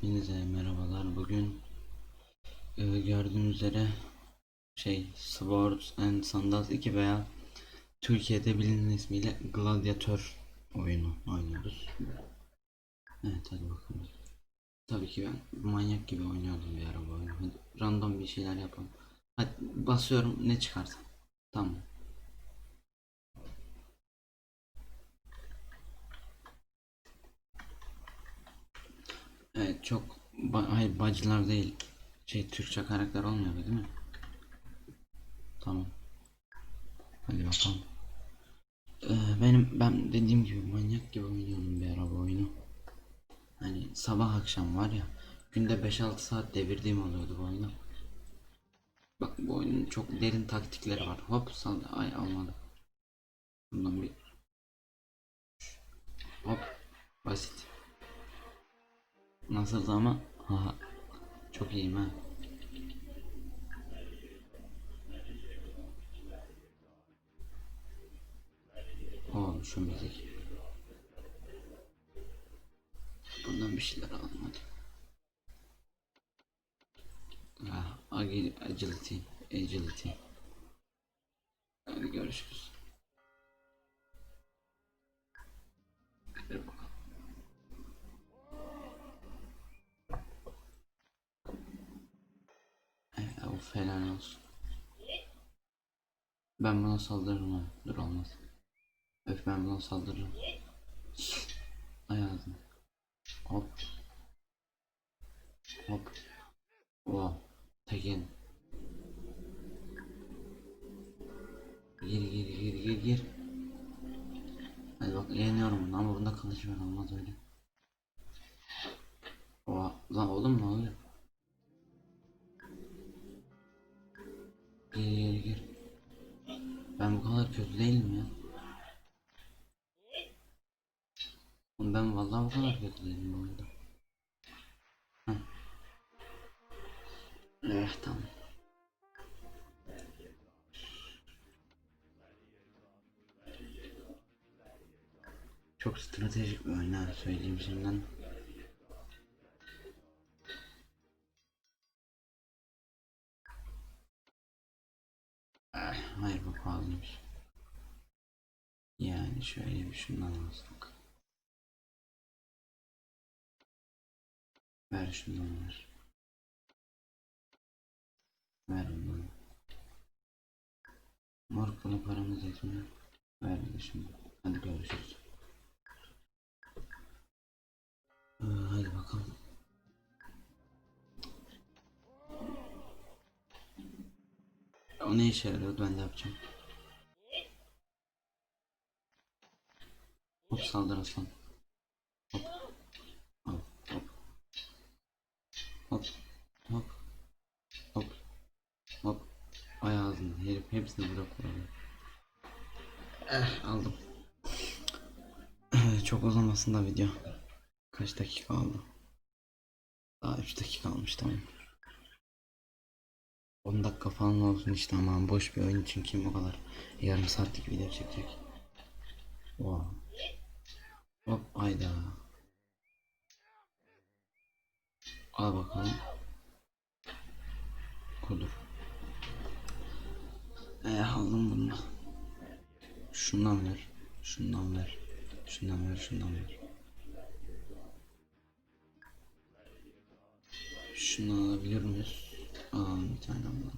Hepinize merhabalar. Bugün e, gördüğünüz üzere şey Swords and Sandals 2 veya Türkiye'de bilinen ismiyle Gladiator oyunu oynuyoruz. Evet hadi bakalım. Tabii ki ben manyak gibi oynuyordum bir ara bu oyunu. Hadi random bir şeyler yapalım. Hadi basıyorum ne çıkarsa. Tamam. Evet çok ba hayır bacılar değil. Şey Türkçe karakter olmuyor değil mi? Tamam. Hadi bakalım. Ee, benim ben dediğim gibi manyak gibi oynuyorum bir ara bu oyunu. Hani sabah akşam var ya günde 5-6 saat devirdiğim oluyordu bu oyunu. Bak bu oyunun çok derin taktikleri var. Hop saldı. Ay almadı. Bundan bir hop basit. Nasıldı ama? Haha. Çok iyiyim ha. Oo şu müzik. Bundan bir şeyler alalım hadi. Ah, agi- agility, agility. Hadi görüşürüz. Of helal olsun. Ben buna saldırırım ha. Dur olmaz. Öf ben buna saldırırım. Ay ağzına. Hop. Hop. Wow. Tekin. Gir gir gir gir gir. Hadi bak yeniyorum bunu ama bunda kılıç var olmaz öyle. Oha. Lan oğlum ne oluyor? Vallahi bu kadar kötü değilim oyunda. Evet tamam. Çok stratejik bir oyun ha söyleyeyim şimdiden. Eh, hayır bu pahalıymış. Yani şöyle bir şundan alsak. Ver şundan ver. Ver bundan. Buna paramız yetmiyor. Ver şunu. Hadi görüşürüz. Ee, hadi bakalım. O ne işe yarıyor ben de yapacağım. Hop saldır aslan. Hop. Hop hop. Hop. Hop. Hop. Hop. Ay ağzını herif hepsini oraya. Eh aldım. Çok uzamasın da video. Kaç dakika oldu? Daha 3 dakika kalmış tamam. 10 dakika falan olsun işte aman boş bir oyun için kim o kadar yarım saatlik video çekecek. Wow. Hop ayda. Al bakalım. Kudur. Ee, aldım bunu. Şundan ver. Şundan ver. Şundan ver. Şundan ver. Şunu alabilir miyiz? Alalım bir tane bundan.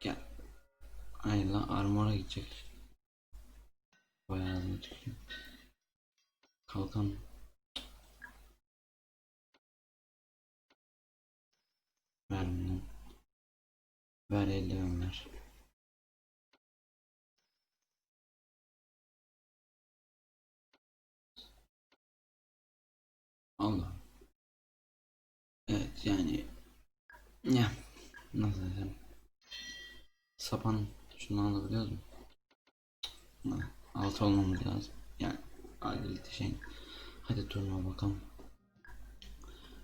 Gel. Ay lan armora gidecek. Bayağı hızlı tükürüyor. Kalkan. Ver bunu. Ver eldiven ver. Allah. Evet yani ya nasıl desem sapan şunu alabiliyoruz mu? Ha, altı olmamız lazım. Yani alet şey. Hadi turnuva bakalım.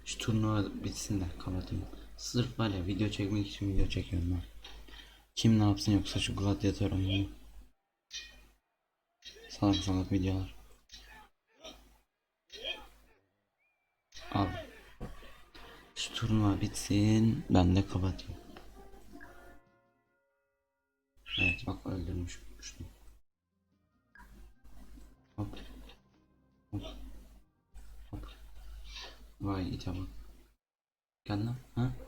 Şu turnuva bitsin de kapatayım. Sırf var ya video çekmek için video çekiyorum ben. Kim ne yapsın yoksa şu gladyatör oyunu. Salak salak videolar. turnuva bitsin. Ben de kapatayım. Evet bak öldürmüş. Hop. Hop. Hop. Vay ite bak. Gel lan. Ha?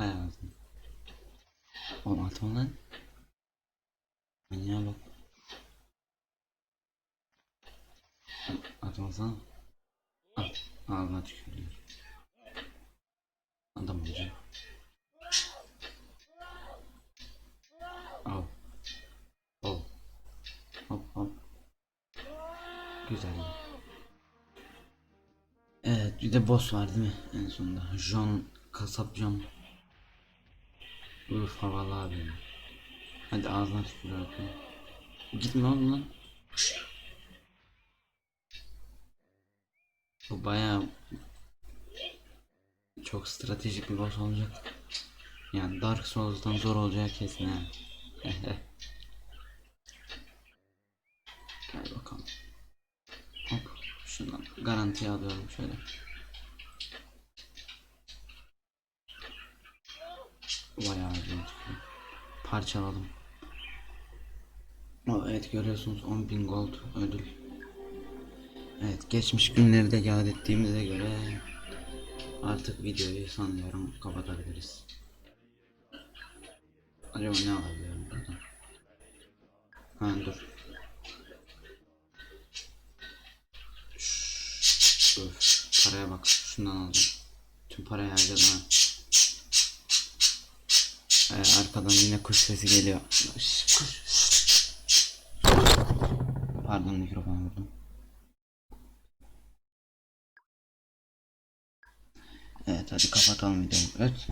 Hay ağzını. Oğlum atma lan. Manyağa bak. Atmasana. At. Ağzına tükürüyor. Adam olacak. Al. Al. Hop hop. Güzel. Evet bir de boss var değil mi en sonunda? John kasap John. Uf havalı abi. Hadi ağzına tükür artık. Gitme oğlum lan. Bu bayağı çok stratejik bir boss olacak. Yani Dark Souls'tan zor olacağı kesin ha. Gel bakalım. Hop. Şundan garantiye alıyorum şöyle. Bayağı acayip. Parçaladım. Evet görüyorsunuz 10.000 gold ödül. Evet geçmiş günleri de yad ettiğimize göre artık videoyu sanıyorum kapatabiliriz. Acaba ne alabilirim buradan? Ha dur. Öf, paraya bak şundan alacağım. Tüm parayı harcadım ha. Ee, arkadan yine kuş sesi geliyor. Kuş. Pardon mikrofonu vurdum. Evet hadi kapatalım videoyu. Evet.